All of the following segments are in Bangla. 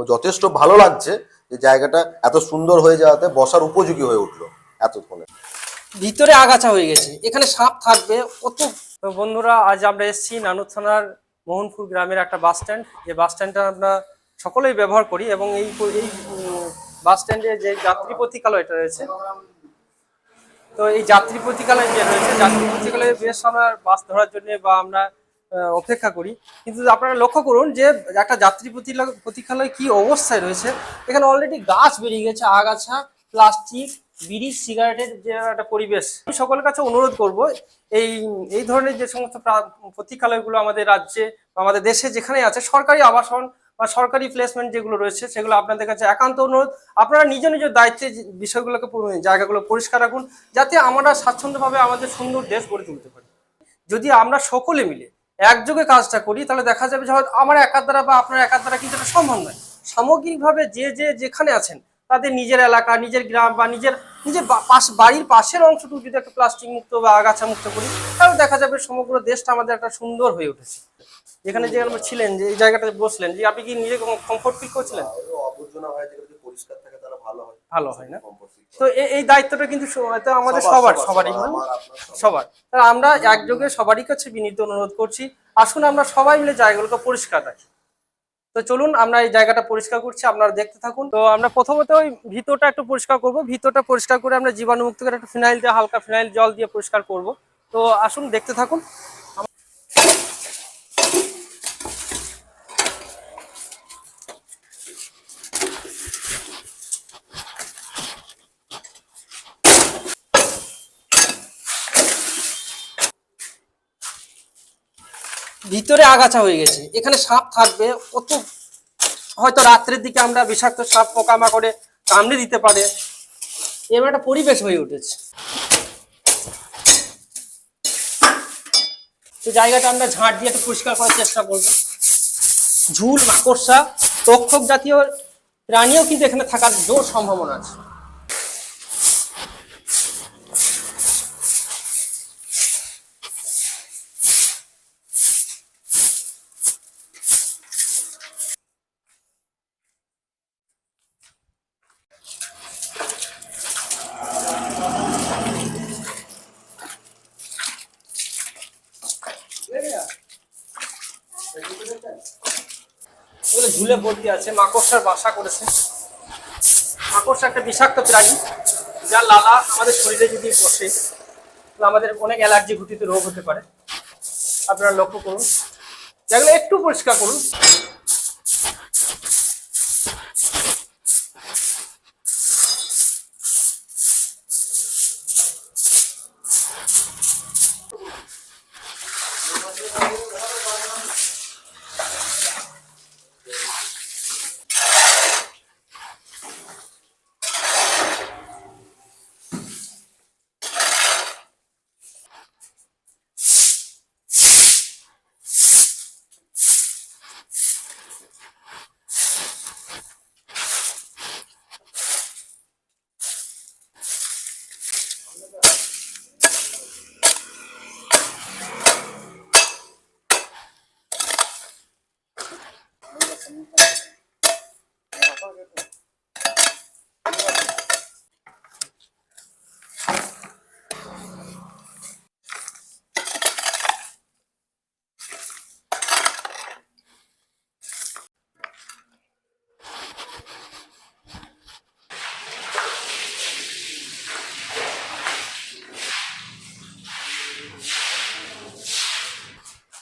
এবং যথেষ্ট ভালো লাগছে যে জায়গাটা এত সুন্দর হয়ে যাওয়াতে বসার উপযোগী হয়ে উঠল এতক্ষণে ভিতরে আগাছা হয়ে গেছে, এখানে সাপ থাকবে। কত বন্ধুরা, আজ আমরা এসেছি নানুর থানার মোহনপুর গ্রামের একটা বাস স্ট্যান্ড। যে বাস স্ট্যান্ডটা আমরা সকলেই ব্যবহার করি এবং এই এই বাস স্ট্যান্ডে যে যাত্রী প্রতীকালয়টা রয়েছে। তো এই যাত্রী প্রতীকালয় যে রয়েছে, যাত্রী প্রতীকালয়ে বেশ আমরা বাস ধরার জন্য বা আমরা অপেক্ষা করি। কিন্তু আপনারা লক্ষ্য করুন যে একটা যাত্রী প্রতীক্ষালয় কি অবস্থায় রয়েছে। এখানে অলরেডি গাছ বেরিয়ে গেছে, আগাছা, প্লাস্টিক, বিড়ি, সিগারেটের যে একটা পরিবেশ। আমি সকলের কাছে অনুরোধ করব, এই এই ধরনের যে সমস্ত প্রতীক্ষালয়গুলো আমাদের রাজ্যে আমাদের দেশে যেখানে আছে, সরকারি আবাসন বা সরকারি প্লেসমেন্ট যেগুলো রয়েছে, সেগুলো আপনাদের কাছে একান্ত অনুরোধ। আপনারা নিজ নিজ দায়িত্বে বিষয়গুলোকে জায়গাগুলো পরিষ্কার রাখুন, যাতে আমরা স্বাচ্ছন্দ্যভাবে আমাদের সুন্দর দেশ গড়ে তুলতে পারি। যদি আমরা সকলে মিলে একযোগে কাজটা করি তাহলে দেখা যাবে যে হয়তো আমার একার দ্বারা বা আপনার একার দ্বারা কিন্তু এটা সম্ভব নয়। সামগ্রিকভাবে যে যে যেখানে আছেন তাদের নিজের এলাকা নিজের গ্রাম বা নিজের নিজের পাশ বাড়ির পাশের অংশটুকু যদি একটা প্লাস্টিক মুক্ত বা আগাছা মুক্ত করি তাহলে দেখা যাবে সমগ্র দেশটা আমাদের একটা সুন্দর হয়ে উঠেছে। যেখানে যে আমরা ছিলেন যে এই জায়গাটাতে বসলেন যে আপনি কি নিজে কমফোর্ট ফিল করছিলেন? আবর্জনা হয় যেগুলো পরিষ্কার থাকে তাহলে ভালো হয়। ভালো হয় না? তো এই দায়িত্বটা কিন্তু আমাদের সবার সবারই। সবার তাই আমরা একযোগে সবারই কাছে বিনীত অনুরোধ করছি। আসুন আমরা সবাই মিলে জায়গাগুলোকে পরিষ্কার রাখি। তো চলুন আমরা এই জায়গাটা পরিষ্কার করছি আপনারা দেখতে থাকুন। তো আমরা প্রথমত ওই ভিতরটা একটু পরিষ্কার করব। ভিতরটা পরিষ্কার করে আমরা জীবাণুমুক্ত করে একটু ফিনাইল দিয়ে হালকা ফিনাইল জল দিয়ে পরিষ্কার করব। তো আসুন দেখতে থাকুন। ভিতরে আগাছা হয়ে গেছে। এখানে সাপ থাকবে কত হয়তো রাত্রের দিকে আমরা বিষাক্ত সাপ পোকামাকড়ে কামড়ে দিতে পারে। এবার একটা পরিবেশ হয়ে উঠেছে। তো জায়গাটা আমরা ঝাঁট দিয়ে একটু পরিষ্কার করার চেষ্টা করব। ঝুল, মাকড়সা তক্ষক জাতীয় প্রাণীও কিন্তু এখানে থাকার জোর সম্ভাবনা আছে। এগুলো ঝুলে ভর্তি আছে। মাকড়সার বাসা করেছে। মাকড়সা একটা বিষাক্ত প্রাণী, যার লালা আমাদের শরীরে যদি বসে, তাহলে আমাদের অনেক অ্যালার্জি ঘটিত রোগ হতে পারে। আপনারা লক্ষ্য করুন। যেগুলো একটু পরিষ্কার করুন।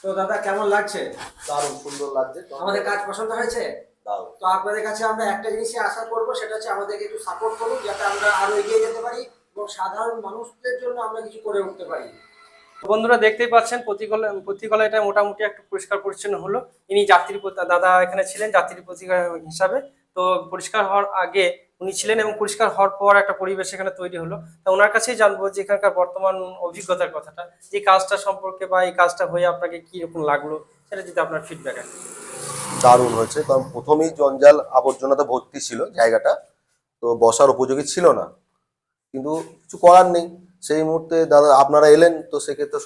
তো দাদা কেমন লাগছে? দারুণ সুন্দর লাগছে। আমাদের কাজ পছন্দ হয়েছে? তো আপনাদের কাছে আমরা একটা জিনিসই আশা করব সেটা হচ্ছে আমাদেরকে একটু সাপোর্ট করুন যাতে আমরা আরও এগিয়ে যেতে পারি এবং সাধারণ মানুষদের জন্য আমরা কিছু করে উঠতে পারি। বন্ধুরা দেখতেই পাচ্ছেন প্রতিকূল প্রতিকূলটা মোটামুটি একটু পরিষ্কার পরিচ্ছন্ন হলো। ইনি যাত্রী দাদা এখানে ছিলেন যাত্রী প্রতিকার হিসাবে। তো পরিষ্কার হওয়ার আগে উনি ছিলেন এবং পরিষ্কার হওয়ার পর একটা পরিবেশ এখানে তৈরি হলো। তা ওনার কাছেই জানব যে এখানকার বর্তমান অভিজ্ঞতার কথাটা, যে কাজটা সম্পর্কে বা এই কাজটা হয়ে আপনাকে কি রকম লাগল, সেটা যদি আপনার ফিডব্যাক আছে দারুণ হয়েছে। কারণ প্রথমেই জঞ্জাল আবর্জনাতে ভর্তি ছিল জায়গাটা, তো বসার উপযোগী ছিল না। কিন্তু কিছু করার নেই। সেই মুহূর্তে দাদা, আপনারা এলেন, তো সেক্ষেত্রে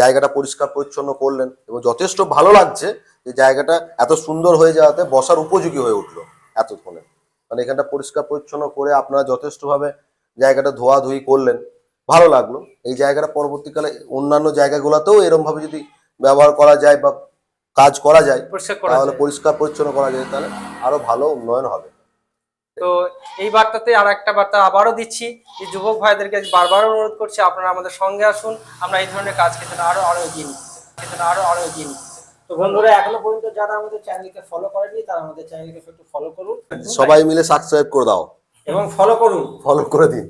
জায়গাটা পরিষ্কার পরিচ্ছন্ন করলেন এবং যথেষ্ট ভালো লাগছে যে জায়গাটা এত সুন্দর হয়ে যাওয়াতে বসার উপযোগী হয়ে উঠল এতক্ষণে। মানে এখানটা পরিষ্কার পরিচ্ছন্ন করে আপনারা যথেষ্টভাবে জায়গাটা ধোয়াধুয়ি করলেন ভালো লাগল। এই জায়গাটা পরবর্তীকালে অন্যান্য জায়গাগুলোতেও এরকম ভাবে যদি ব্যবহার করা যায় বা কাজ করা যায় তাহলে পরিষ্কার পরিচ্ছন্ন করা যায় তাহলে আরও ভালো উন্নয়ন হবে। তো এই বার্তাতে আর একটা বার্তা আবারও দিচ্ছি। যে যুবক ভাইদেরকে বারবার অনুরোধ করছি আপনারা আমাদের সঙ্গে আসুন আমরা এই ধরনের কাজ ক্ষেত্রে আরও আরও এগিয়ে নিই। ক্ষেত্রে আরও আরও এগিয়ে নিই। তো বন্ধুরা এখনও পর্যন্ত যারা আমাদের চ্যানেলকে ফলো করেনি তারা আমাদের চ্যানেলকে একটু ফলো করুন। সবাই মিলে সাবস্ক্রাইব করে দাও। এবং ফলো করুন। ফলো করে দিন।